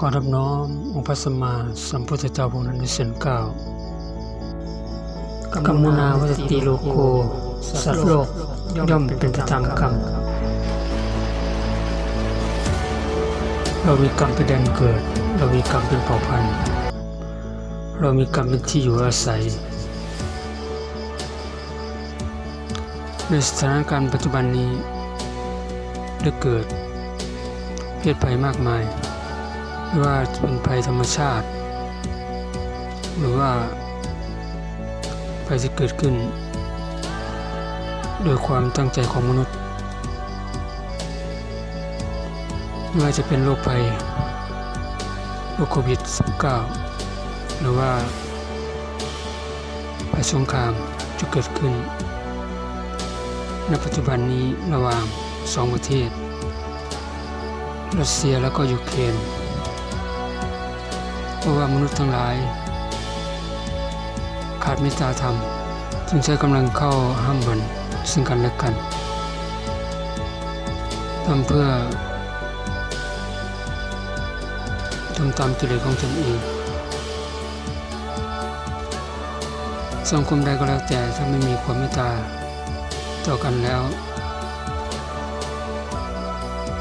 ก่อนรับน้อมองค์พระสัมมาสัมพุทธเจ้าพระองค์นั้นด้วยเสียงกล่ากัมมุนาวัตติโลโกสัตว์โลกย่อมเป็นไปตามกรรมเรามีกรรมเป็นแดนเกิด เรามีกรรมเป็นเผ่าพันธุ์เรามีกรรมเป็นที่อยู่อาศัย ในสถานการณ์ปัจจุบันนี้ได้เกิด เพศภัยมากมาย ไม่ว่าจะเป็นภัยธรรมชาติ หรือว่าภัยที่เกิดขึ้น โดยความตั้งใจของมนุษย์ไม่ว่าจะเป็นโรคภัยโรคโควิด -19 หรือว่าภัยสงครามจะเกิดขึ้น ในปัจจุบันนี้ระหว่างสองประเทศรัสเซียแล้วก็ยูเครน ราะว่ามนุษย์ทั้งหลาย ขาดเมตตาธรรม จึงใช้กำลังเข้าห้ามมันซึ่งกันและกันทำเพื่อทำตามกิเลสของตนเองสังคมใดก็แล้วแต่ถ้าไม่มีความเมตตาต่อกันแล้ว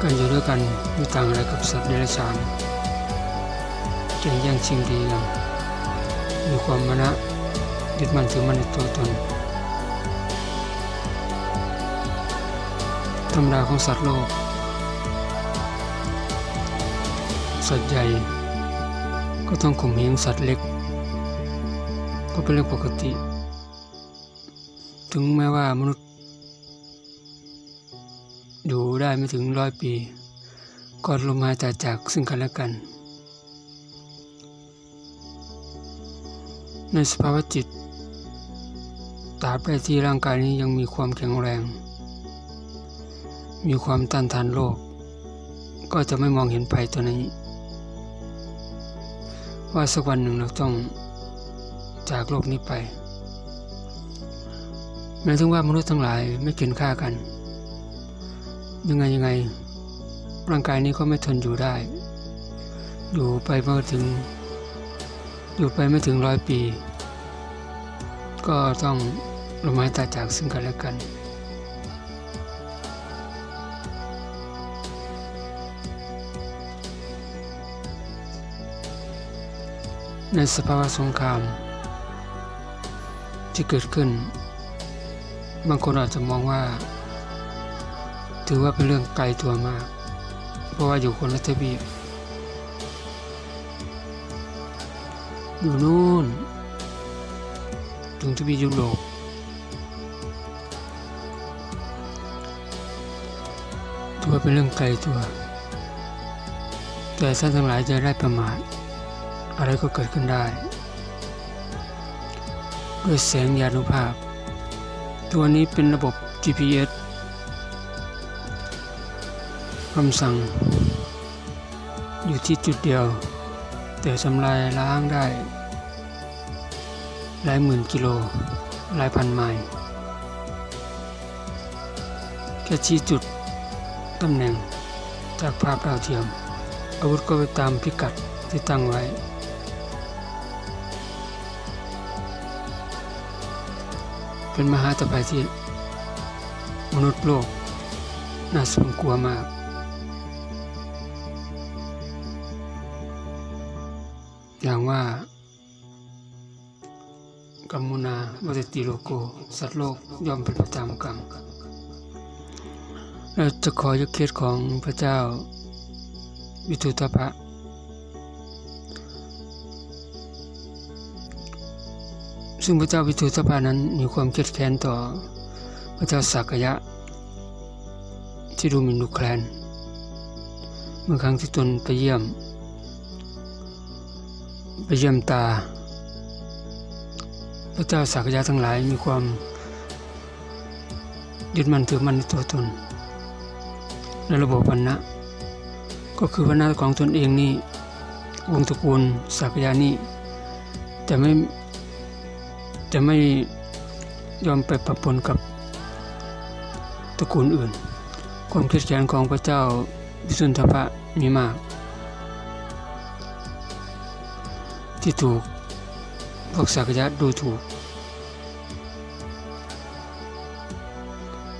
การอยู่ด้วยกันไม่ต่างอะไรกับสัตว์เดรัจฉาน จึงแย่งชิงดีกันมีความมณะยึดมั่นถือมั่นในตัวตนธรรมดาของสัตว์โลก สัตว์ใหญ่ก็ต้องข่มเหงสัตว์เล็ก ก็เป็นเรื่องปกติ ถึงแม้ว่ามนุษย์ อยู่ได้ไม่ถึงร้อยปี ก็ลมหายใจจากซึ่งกันและกัน ในสภาวะจิตตราบใดที่ร่างกายนี้ยังมีความแข็งแรง มีความต้านทานโลกก็จะไม่มองเห็นภัยตัวนี้ ว่าสักวันหนึ่งเราต้องจากโลกนี้ไปแม้ถึงว่ามนุษย์ทั้งหลายไม่เกินค่ากัน ยังไงยังไงร่างกายนี้ก็ไม่ทนอยู่ได้ อยู่ไปเมื่อถึง อยู่ไปไม่ถึงร้อยปี ก็ต้องละไม้ตาจากซึ่งกันและกันในสภาวะสงคราม ที่เกิดขึ้น บางคนอาจจะมองว่า ถือว่าเป็นเรื่องไกลตัวมาก เพราะว่าอยู่คนละทวีป อยู่นู่นถึงทวียุโรปถือว่าเป็นเรื่องไกลตัว แต่ท่านทั้งหลายจะได้ประมาทอะไรก็เกิดขึ้นได้ ด้วยแสงยานุภาพ ตัวนี้เป็นระบบ GPS คำสั่ง อยู่ที่จุดเดียว แต่ทำลายล้างได้ หลายหมื่นกิโล หลายพันไมล์แค่ชี้จุด ตำแหน่ง จากภาพดาวเทียม อาวุธก็ไปตามพิกัดที่ตั้งไว้ เป็นมหาตภัยที่ มนุษย์โลก น่าสมกลัวมากอย่างว่า กัมมุนาวัตติโลโก สัตว์โลกย่อมเป็นไปตามกรรม เราจะขอยกเคสของพระเจ้า วิทุตภะซึ่งพระเจ้าวิทุตภะนั้นมีความเครียดแค้นต่อพระเจ้าสักยะ ที่ดูมินดูแคลน เมื่อครั้งที่ตนไปเยี่ยม ไปเยี่ยมตา พระเจ้าสักยะทั้งหลายมีความยึดมั่นถือมั่นในตัวตนในระบบวันนะก็คือวันนะของตนเองนี่วงตระกูลสักยะนี่จะไม่จะไม่ยอมไปปะปนกับตระกูลอื่น ความครียดแค้นของพระเจ้าวิสุทธภะมีมาก ที่ถูก พวกสักยะดูถูก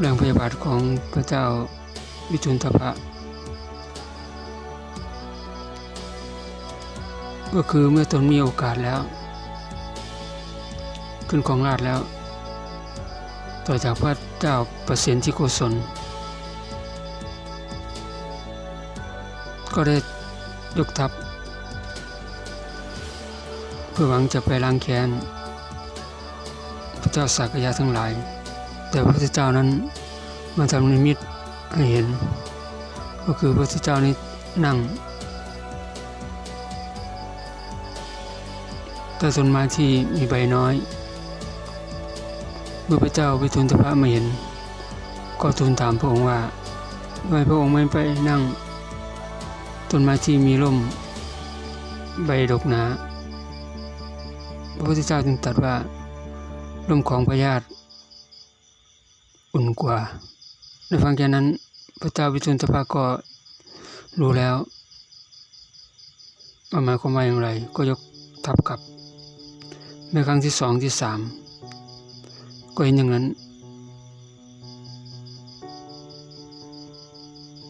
แรงพยาบาทของพระเจ้าวิจุนทพะก็คือเมื่อตนมีโอกาสแล้ว ขึ้นของราชแล้ว ต่อจากพระเจ้าประสิทธิโกศล ก็ได้ยกทัพ พื่อหวังจะไปล้างแค้นพระเจ้าสักยะทั้งหลาย แต่พระพุทธเจ้านั้นมาทำนิมิตให้เห็น ก็คือพระพุทธเจ้านี้นั่งใต้ต้นไม้ที่มีใบน้อย เมื่อพระเจ้าไปทูลทพระมาเห็น ก็ทูลถามพระองค์ว่าทำไมพระองค์ไม่ไปนั่งต้นไม้ที่มีร่มใบดกหนา พระพุทธเจ้าจึงตรัสว่าร่มของพญาติอุ่นกว่าในฟังแค่นั้นพระเจ้าวิทุนทภาก็รู้แล้วว่าหมายความว่าอย่างไร ก็ยกทัพกลับในครั้งที่สองที่สามก็เห็นอย่างนั้น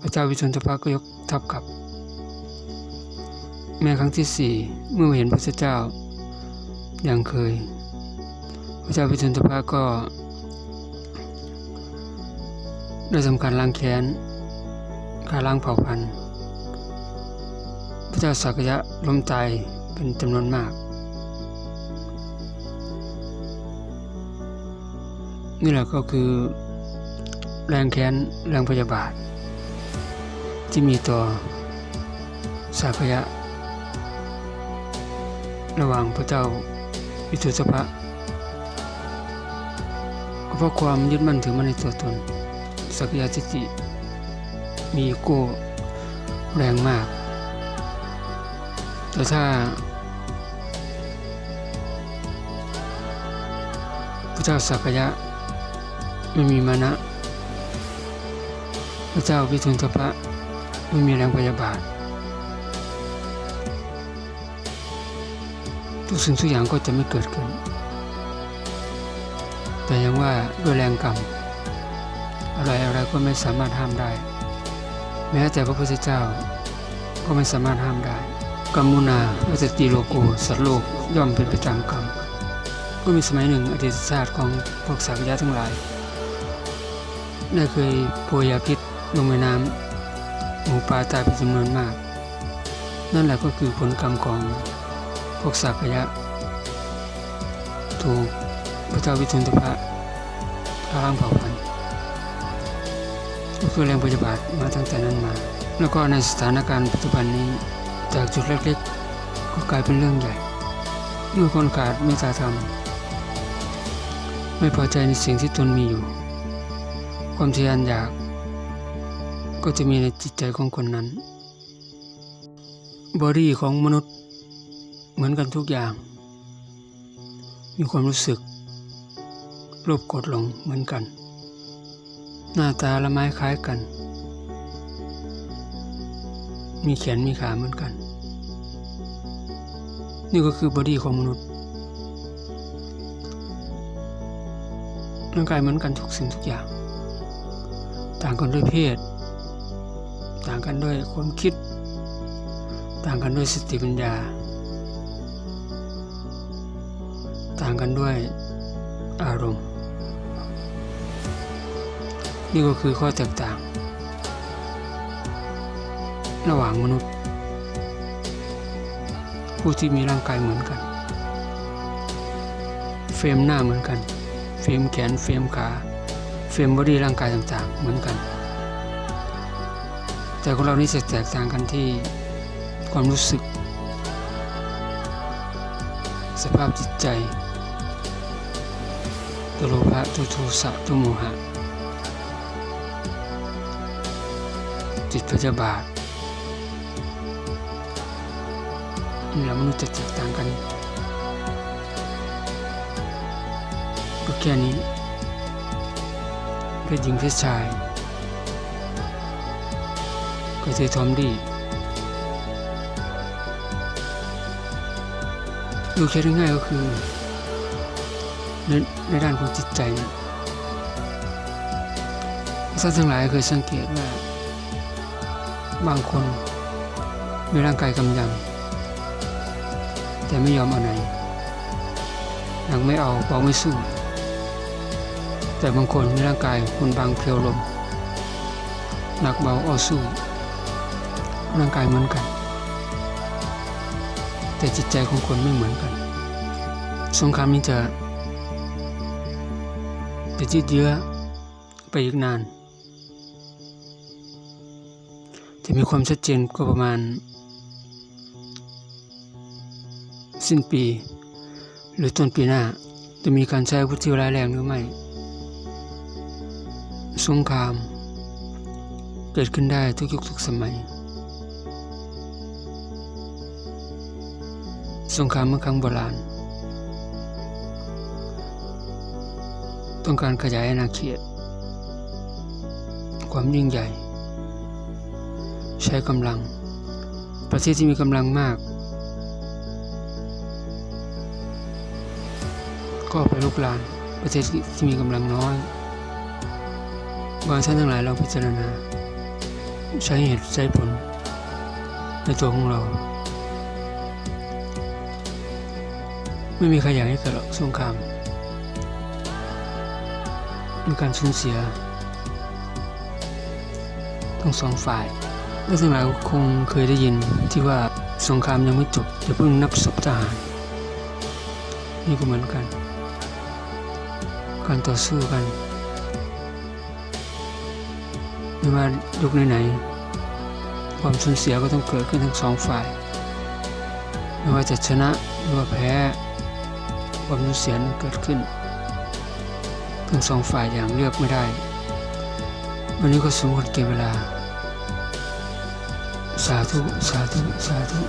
พระเจ้าวิทุนทภาก็ยกทัพกลับแม้ครั้งที่สี่เมื่อมาเห็นพระเจ้า อย่างเคย พระเจ้าวิทุนทภาก็ ได้ทำการล้างแค้นการล้างเผ่าพันธุ์ พระเจ้าสักยะล้มตายเป็นจำนวนมาก นี่แหละก็คือแรงแค้นแรงพยาบาท ที่มีต่อสักยะระหว่างพระเจ้า วิทุสภะก็เพราะความยึดมั่นถือมั่นในตัวตน สักยะทิฏฐิมีอีโก้แรงมาก แต่ถ้าพระเจ้าสักยะไม่มีมานะ พระเจ้าวิทุนทพะไม่มีแรงพยาบาท ทุกสิ่งทุกอย่างก็จะไม่เกิดขึ้น แต่ยังว่าด้วยแรงกรรม อะไรอะไรก็ไม่สามารถห้ามได้ แม้แต่พระพุทธเจ้าก็ไม่สามารถห้ามได้กรรมุนาวัจติโลโกสัตว์โลกย่อมเป็นไปตามกรรม ก็มีสมัยหนึ่งอดีตชาติของพวกสักยะทั้งหลายได้เคยโปรยยาพิษลงในน้ำหมูปลาตายเป็นจำนวนมาก นั่นแหละก็คือผลกรรมของ พวกสักยะ ถูกพระเจ้าวิทุนทพะฆ่าล้างเผ่าพันธุ์ก็คือแรงปฏิบัติมาตั้งแต่นั้นมา แล้วก็ในสถานการณ์ปัจจุบันนี้จากจุดเล็กๆ ก็กลายเป็นเรื่องใหญ่ เมื่อคนขาดเมตตาธรรม ไม่พอใจในสิ่งที่ตนมีอยู่ ความทะยานอยาก ก็จะมีในจิตใจของคนนั้น บอดี้ของมนุษย์ มือนกันทุกอย่าง มีความรู้สึกโลภกดหลงเหมือนกัน หน้าตาละไม้คล้ายกัน มีแขนมีขาเหมือนกัน นี่ก็คือบอดี้ของมนุษย์ร่างกายเหมือนกันทุกสิ่งทุกอย่าง ต่างกันด้วยเพศ ต่างกันด้วยความคิด ต่างกันด้วยสติปัญญา ต่างกันด้วยอารมณ์ นี่ก็คือข้อแตกต่าง ระหว่างมนุษย์ ผู้ที่มีร่างกายเหมือนกัน เฟรมหน้าเหมือนกัน เฟรมแขนเฟรมขาเฟรมบอดี้ร่างกายต่างๆ เหมือนกัน แต่ของเรานี่จะแตกต่างกันที่ความรู้สึก สภาพจิตใจ ตัวโลภะตัวโทสะตัวโมหะ จิตพยาบาทนี่แหละมนุษย์จะแตกต่างกันก็แค่นี้เพศหญิงเพศชายก็คือทอมดีดูเคสง่ายก็คือ ในในด้านของจิตใจท่านทั้งหลายเคยสังเกตว่า บางคนมีร่างกายกำยำแต่ไม่ยอมเอาไหนหนักไม่เอาเบาไม่สู้ แต่บางคนมีร่างกายคุณบางเพียวลมหนักเบาเอาสู้ ร่างกายเหมือนกัน แต่จิตใจของคนไม่เหมือนกัน สงครามนี้จะ จะยืดเยื้อไปอีกนาน จะมีความชัดเจนก็ประมาณ สิ้นปี หรือต้นปีหน้า จะมีการใช้อาวุธที่ร้ายแรงหรือไม่ สงคราม เกิดขึ้นได้ทุกยุคทุกสมัย สงครามเมื่อครั้งโบราณ ต้องการขยายอาณาเขต ความยิ่งใหญ่ ใช้กำลัง ประเทศที่มีกำลังมาก ก็ไปลุกลานประเทศที่มีกำลังน้อยบางท่านทั้งหลายเราพิจารณา ใช้เหตุใช้ผล ในตัวของเรา ไม่มีใครอยากให้เกิดสงคราม มีการสูญเสียทั้งสองฝ่ายและทั้งหลายคงเคยได้ยินที่ว่าสงครามยังไม่จบอย่าเพิ่งนับศพทหารนี่ก็เหมือนกัน การต่อสู้กันไม่ว่ายุคไหนๆความสูญเสียก็ต้องเกิดขึ้นทั้งสองฝ่าย ไม่ว่าจะชนะหรือว่าแพ้ ความสูญเสียนั้นเกิดขึ้น ทั้งสองฝ่ายอย่างเลือกไม่ได้ วันนี้ก็สมควรเก็บเวลา สาธุ สาธุ สาธุ